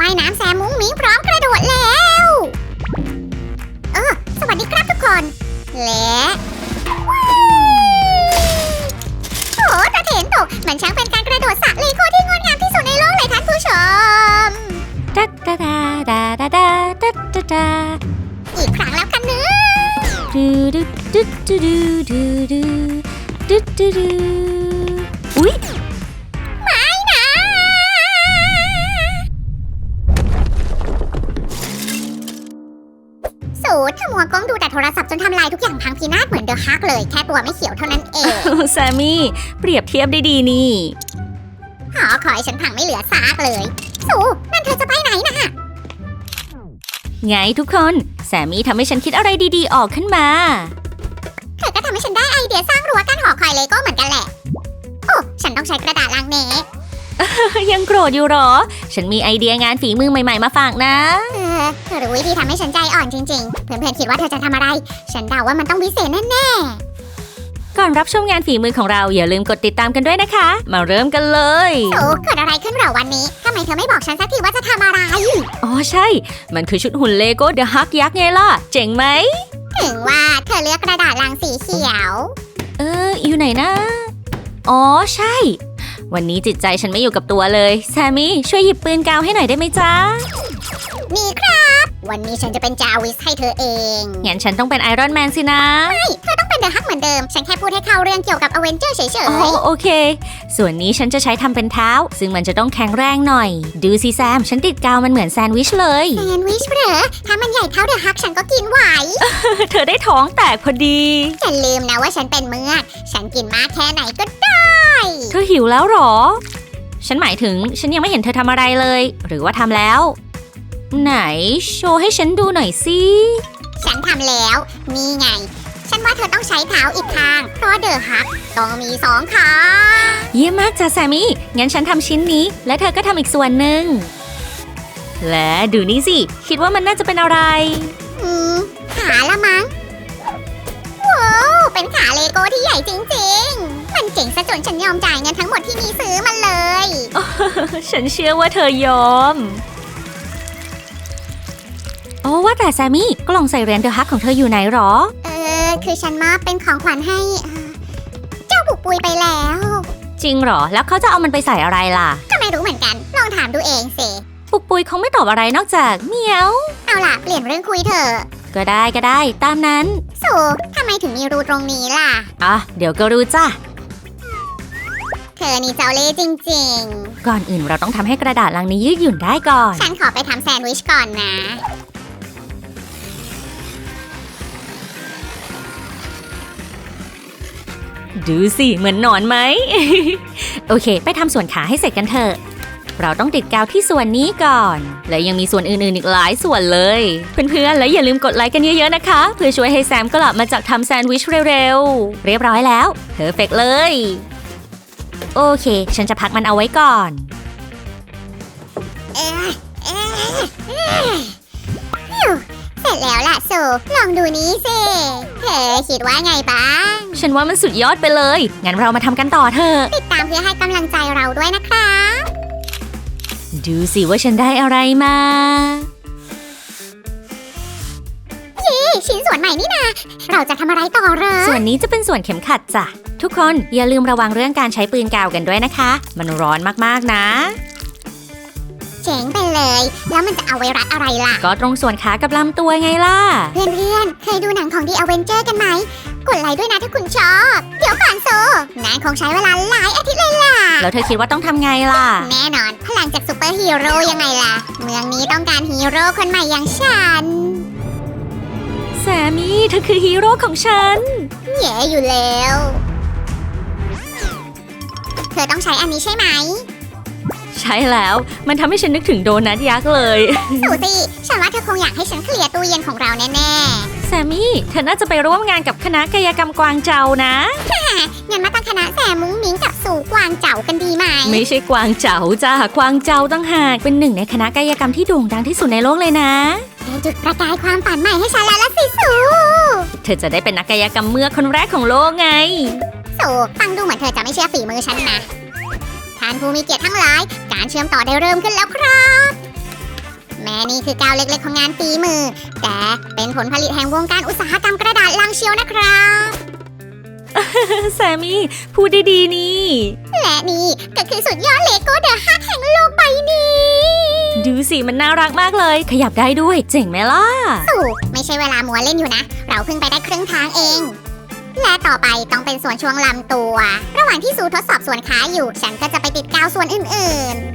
ว่ายน้ำแซมมุ้งมิ้งพร้อมกระโดดแล้ว เออ สวัสดีครับทุกคน และว้าวโอ้ตะเถนตกมันช่างเป็นการกระโดดสระเลโก้ที่งดงามที่สุดในโลกเลยท่านผู้ชมดาดาดาดาดาดาดาดาดาอีกครั้งแล้วกันเนื้อะดูดูดูดูดูดูดูดู นาศเหมือนเดอะฮักเลยแค่ตัวไม่เขียวเท่านั้นเอง แซมมี่เปรียบเทียบได้ดีนี่ หอคอยฉันพังไม่เหลือซากเลย สูนั่นเธอจะไปไหนนะไงทุกคน แซมมี่ทำให้ฉันคิดอะไรดีๆออกขึ้นมา เธอก็ทำให้ฉันได้ไอเดียสร้างรั้วกั้นหอคอยเลโก้เหมือนกันแหละ โอ้ ฉันต้องใช้กระดาษลังเน ยังโกรธอยู่เหรอ ฉันมีไอเดียงานฝีมือใหม่ ๆ มาฝากนะ เออเธอรู้วิธีทำให้ฉันใจอ่อนจริง ๆ เพื่อนๆคิดว่าเธอจะทำอะไร ฉันเดาว่ามันต้องวิเศษแน่ก่อนรับชมงานฝีมือของเราอย่าลืมกดติดตามกันด้วยนะคะ มาเริ่มกันเลย ๆสูเกิดอะไรขึ้นเหรอวันนี้ทำไมเธอไม่บอกฉันสักทีว่าจะทำอะไร อ๋อใช่ มันคือชุดหุ่นเลโก้เดอะฮักยักษ์ไงล่ะ เจ๋งไหม ถึงว่าเธอเลือกกระดาษลังสีเขียว เออ อยู่ไหนนะ อ๋อใช่ วันนี้จิตใจฉันไม่อยู่กับตัวเลย แซมมี่ช่วยหยิบปืนกาวให้หน่อยได้ไหมจ๊ะนี่ครับ วันนี้ฉันจะเป็นจาวิสให้เธอเองงั้นฉันต้องเป็นไอรอนแมนสินะเธอต้องเป็นเดอะฮักเหมือนเดิม ฉันแค่พูดให้เข้าเรื่องเกี่ยวกับอเวนเจอร์เฉยอ๋อโอเค ส่วนนี้ฉันจะใช้ทำเป็นเท้า ซึ่งมันจะต้องแข็งแรงหน่อย ดูสิแซม ฉันติดกาวมันเหมือนแซนด์วิชเลยๆแซนด์วิชเหรอ ถ้ามันใหญ่เท่าเดอะฮักฉันก็กินไหว เธอได้ท้องแตกพอดีอย่าลืมนะว่าฉันเป็นเมือกฉันกินมากแค่ไหนก็ได้ เธอหิวแล้วเหรอ ฉันหมายถึงฉันยังไม่เห็นเธอทำอะไรเลย หรือว่าทำแล้ว ไหนโชว์ให้ฉันดูหน่อยสิ ฉันทำแล้ว นี่ไง ฉันว่าเธอต้องใช้เท้าอีกทาง เพราะเดอะฮักต้องมีสองขาเยี่ยมมากจ้ะแซมมี่งั้นฉันทำชิ้นนี้ และเธอก็ทำอีกส่วนหนึ่ง และดูนี่สิ คิดว่ามันน่าจะเป็นอะไร อืม ขาละมั้ง ว้าว เป็นขาเลโก้ที่ใหญ่จริงๆ มันเจ๋งซะจนฉันยอมจ่ายเงินทั้งหมดที่มีซื้อมันเลย ฉันเชื่อว่าเธอยอมโอ้ว่าแต่แซมมี่กล่องใส่เหรียญเดอะฮักของเธออยู่ไหนหรอ เออ คือฉันมอบเป็นของขวัญให้เอ่อเจ้าบุกปุยไปแล้ว จริงเหรอ แล้วเขาจะเอามันไปใส่อะไรล่ะ ก็ไม่รู้เหมือนกัน ลองถามดูเองสิ ปุกปุยคงไม่ตอบอะไรนอกจากเมียว เอาล่ะ เปลี่ยนเรื่องคุยเถอะก็ได้ก็ได้ ตามนั้น สูทำไมถึงมีรูตรงนี้ล่ะ อะ เดี๋ยวก็รู้จ้ะ เธอนี่เจ้าเล่ห์จริง ก่อนอื่นเราต้องทำให้กระดาษลังนี้ยืดหยุ่นได้ก่อน ๆ ฉันขอไปทำแซนด์วิชก่อนนะ ดูสิเหมือนหนอนไหม โอเค ไปทำส่วนขาให้เสร็จกันเถอะ เราต้องติดกาวที่ส่วนนี้ก่อน และยังมีส่วนอื่นๆอีกหลายส่วนเลย เพื่อนๆ แล้วอย่าลืมกดไลค์กันเยอะๆนะคะ เพื่อช่วยให้แซมกลับมาจากทำแซนด์วิชเร็วๆ เรียบร้อยแล้วเพอร์เฟกเลย โอเค ฉันจะพักมันเอาไว้ก่อน สร็จแล้วล่ะสูลองดูนี้สิเธอคิดว่าไงบ้าง ฉันว่ามันสุดยอดไปเลย งั้นเรามาทำกันต่อเถอะ ติดตามเพื่อให้กำลังใจเราด้วยนะคะดูสิว่าฉันได้อะไรมานี่ชิ้นส่วนใหม่นี่นาเราจะทำอะไรต่อเหรอส่วนนี้จะเป็นส่วนเข็มขัดจ้ะ ทุกคนอย่าลืมระวังเรื่องการใช้ปืนกาวกันด้วยนะคะ มันร้อนมากๆนะ เจ๋งไปเลย แล้วมันจะเอาไว้รัดอะไรล่ะ ก็ตรงส่วนขากับลำตัวไงล่ะ เพื่อนๆ เคยดูหนังของ The Avenger กันไหม กดไลค์ด้วยนะถ้าคุณชอบ เดี๋ยวก่อนโซนานคงใช้เวลาหลายอาทิตย์เลยล่ะ แล้วเธอคิดว่าต้องทำไงล่ะ แน่นอน พลังจากซูเปอร์ฮีโร่ยังไงล่ะ เมืองนี้ต้องการฮีโร่คนใหม่อย่างฉันแซมมี่เธอคือฮีโร่ของฉัน แย่อยู่แล้ว เธอต้องใช้อันนี้ใช่ไหม ใช่แล้ว มันทำให้ฉันนึกถึงโดนัทยักษ์เลย สูซี่ฉันว่าเธอคงอยากให้ฉันเคลียร์ตู้เย็นของเราแน่แซมมี่ เธอน่าจะไปร่วมงานกับคณะกายกรรมกวางเจานะ ๆงั้นมาตั้งคณะแสมุ้งมิ้งกับสู่กวางเจ๋ากันดีไหมไม่ใช่กวางเจาจ้ากวางเจาตั้งหาก เป็นหนึ่งในคณะกายกรรมที่โด่งดังที่สุดในโลกเลยนะเธอจุดประกายความฝันใหม่ให้ฉันแล้วละสิสูเธอจะได้เป็นนักกายกรรมเมือกคนแรกของโลกไง สูฟังดูเหมือนเธอจะไม่เชื่อฝีมือฉันนะ ท่านผู้มีเกียรติทั้งหลาย การเชื่อมต่อได้เริ่มขึ้นแล้วครับ แม้นี่คือก้าวเล็กๆ ของงานฝีมือ แต่เป็นผลผลิตแห่งวงการอุตสาหกรรมกระดาษลังเชียวนะครับ แซมมี่พูดดีๆนี่ และนี่ก็คือสุดยอดเลโก้เดอะฮักแห่งโลกใบนี้ ดูสิมันน่ารักมากเลย ขยับได้ด้วย เจ๋งไหมล่ะสู่ไม่ใช่เวลามัวเล่นอยู่นะ เราเพิ่งไปได้ครึ่งทางเอง และต่อไปต้องเป็นส่วนช่วงลำตัว ระหว่างที่สูทดสอบส่วนขาอยู่ ฉันก็จะไปติดกาวส่วนอื่นๆ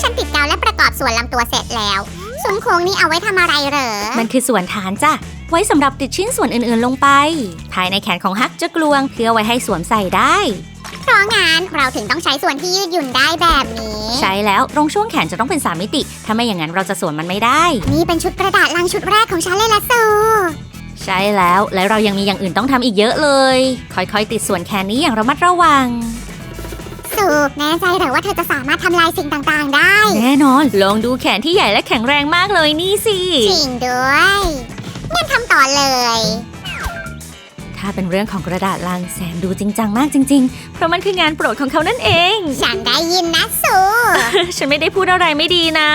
ฉันติดกาวและประกอบส่วนลำตัวเสร็จแล้วซุ้มโค้งนี่เอาไว้ทำอะไรเหรอ มันคือส่วนฐานจ้ะ ไว้สำหรับติดชิ้นส่วนอื่นๆลงไป ภายในแขนของฮักจะกลวง เพื่อไว้ให้สวมใส่ได้ เพราะงั้นเราถึงต้องใช้ส่วนที่ยืดหยุ่นได้แบบนี้ ใช้แล้วตรงช่วงแขนจะต้องเป็นสามมิติ ถ้าไม่อย่างนั้นเราจะสวมมันไม่ได้ นี่เป็นชุดกระดาษลังชุดแรกของฉันเลยละสูใช่แล้วและเรายังมีอย่างอื่นต้องทำอีกเยอะเลย ค่อยๆ ติดส่วนแขนนี้อย่างระมัดระวัง สูแน่ใจเหรอว่าเธอจะสามารถทำลายสิ่งต่างๆ ได้แน่นอน ลองดูแขนที่ใหญ่และแข็งแรงมากเลยนี่สิ จริงด้วยงั้นทำต่อเลย ถ้าเป็นเรื่องของกระดาษลังแซมดูจริงจังมากจริง ๆ เพราะมันคืองานโปรดของเขานั่นเอง ฉันได้ยินนะสู ฉันไม่ได้พูดอะไรไม่ดีนะ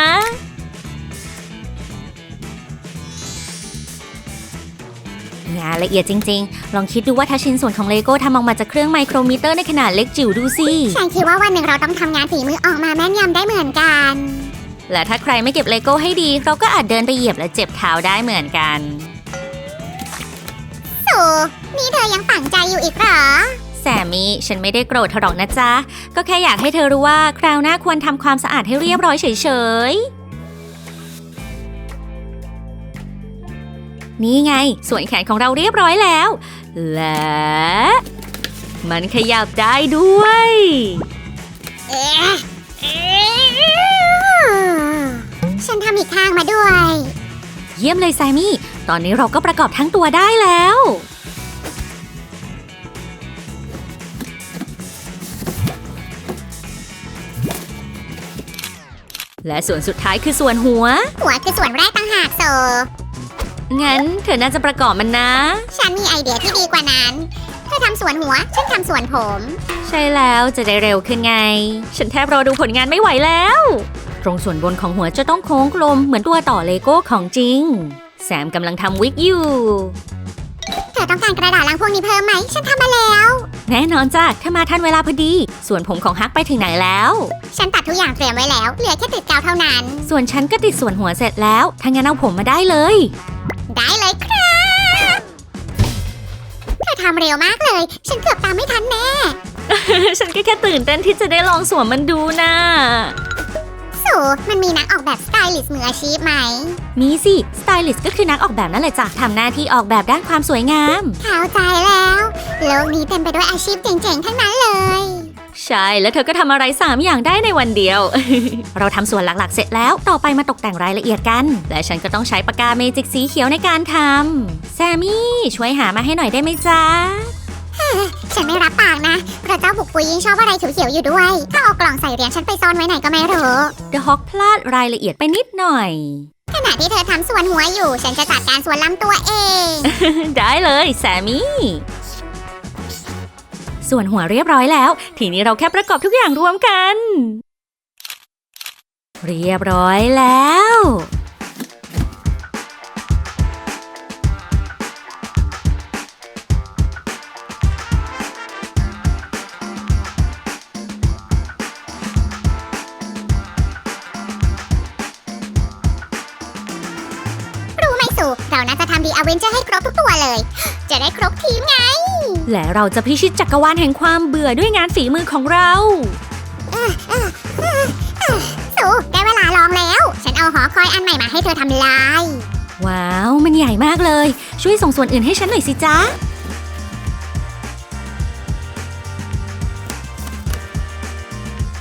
งานละเอียดจริง ๆ ลองคิดดูว่าถ้าชิ้นส่วนของเลโก้ทำออกมาจากเครื่องไมโครมิเตอร์ในขนาดเล็กจิ๋วดูสิ ฉันคิดว่าวันหนึ่งเราต้องทำงานฝีมือออกมาแม่นยำได้เหมือนกัน และถ้าใครไม่เก็บเลโก้ให้ดี เราก็อาจเดินไปเหยียบและเจ็บเท้าได้เหมือนกัน สู นี่เธอยังฝังใจอยู่อีกเหรอแซมมี่ฉันไม่ได้โกรธเธอหรอกนะจ๊ะ ก็แค่อยากให้เธอรู้ว่าคราวหน้าควรทำความสะอาดให้เรียบร้อยเฉยๆ นี่ไง ส่วนแขนของเราเรียบร้อยแล้ว และ มันขยับได้ด้วย เอ๊ะเอ๊ะฉันทำอีกข้างมาด้วย เยี่ยมเลยแซมมี่ ตอนนี้เราก็ประกอบทั้งตัวได้แล้ว และส่วนสุดท้ายคือส่วนหัว หัวคือส่วนแรกต่างหากโซ งั้นเธอน่าจะประกอบมันนะ ฉันมีไอเดียที่ดีกว่านั้น เธอทำส่วนหัว ฉันทำส่วนผม ใช่แล้วจะได้เร็วขึ้นไง ฉันแทบรอดูผลงานไม่ไหวแล้ว ตรงส่วนบนของหัวจะต้องโค้งกลมเหมือนตัวต่อเลโก้ของจริง แซมกำลังทำวิกอยู่ เธอต้องการกระดาษลังพวกนี้เพิ่มไหม ฉันทำมาแล้ว แน่นอนจ้ะถ้ามาทันเวลาพอดี ส่วนผมของฮักไปถึงไหนแล้ว ฉันตัดทุกอย่างเตรียมไว้แล้ว เหลือแค่ติดกาวเท่านั้น ส่วนฉันก็ติดส่วนหัวเสร็จแล้วถ้างั้นเอาผมมาได้เลย ได้เลยครับเธอทำเร็วมากเลย ฉันเกือบตามไม่ทันแน่ ฉันก็แค่ตื่นเต้นที่จะได้ลองสวมมันดูนะ สูมันมีนักออกแบบสไตลิสต์มืออาชีพไหม มีสิสไตลิสต์ก็คือนักออกแบบนั่นแหละจ้ะทำหน้าที่ออกแบบด้านความสวยงาม เข้าใจแล้ว โลกนี้เต็มไปด้วยอาชีพเจ๋งๆ ทั้งนั้นเลย ใช่ แล้วเธอก็ทำอะไร 3 อย่างได้ในวันเดียว เราทำส่วนหลักๆ เสร็จแล้ว ต่อไปมาตกแต่งรายละเอียดกัน และฉันก็ต้องใช้ปากกาเมจิกสีเขียวในการทำแซมมี่ช่วยหามาให้หน่อยได้ไหมจ๊ะ ฉันไม่รับปากนะเพราะเจ้าบุกปุยยิ่งชอบอะไรเขียวๆอยู่ด้วย ถ้าเอากล่องใส่เหรียญฉันไปซ่อนไว้ไหนก็ไม่รู้ เดอะฮอกพลาดรายละเอียดไปนิดหน่อย ขณะที่เธอทำส่วนหัวอยู่ ฉันจะจัดการส่วนลำตัวเอง ได้เลยแซมมี่ ส่วนหัวเรียบร้อยแล้ว ทีนี้เราแค่ประกอบทุกอย่างรวมกัน เรียบร้อยแล้ว ดีอเวนเจอร์ให้ครบทุกตัวเลย จะได้ครบทีมไง และเราจะพิชิตจักรวาลแห่งความเบื่อด้วยงานฝีมือของเรา สูได้เวลาลองแล้ว ฉันเอาหอคอยอันใหม่มาให้เธอทำลาย ว้าว มันใหญ่มากเลย ช่วยส่งส่วนอื่นให้ฉันหน่อยสิจ๊ะ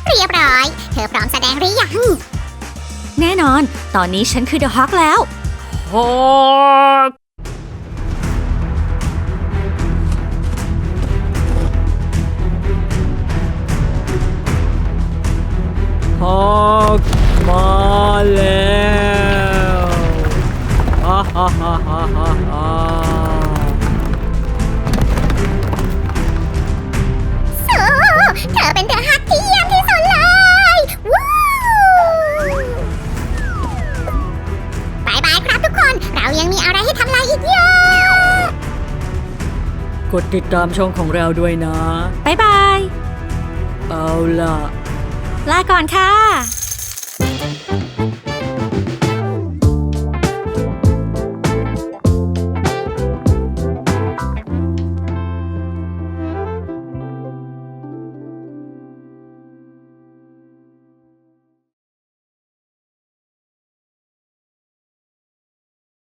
เรียบร้อย เธอพร้อมแสดงหรือยัง แน่นอน ตอนนี้ฉันคือเดอะฮอกแล้ว ฮอ กดติดตามช่องของเราด้วยนะ บ๊ายบาย เอาล่ะ ลาก่อนค่ะ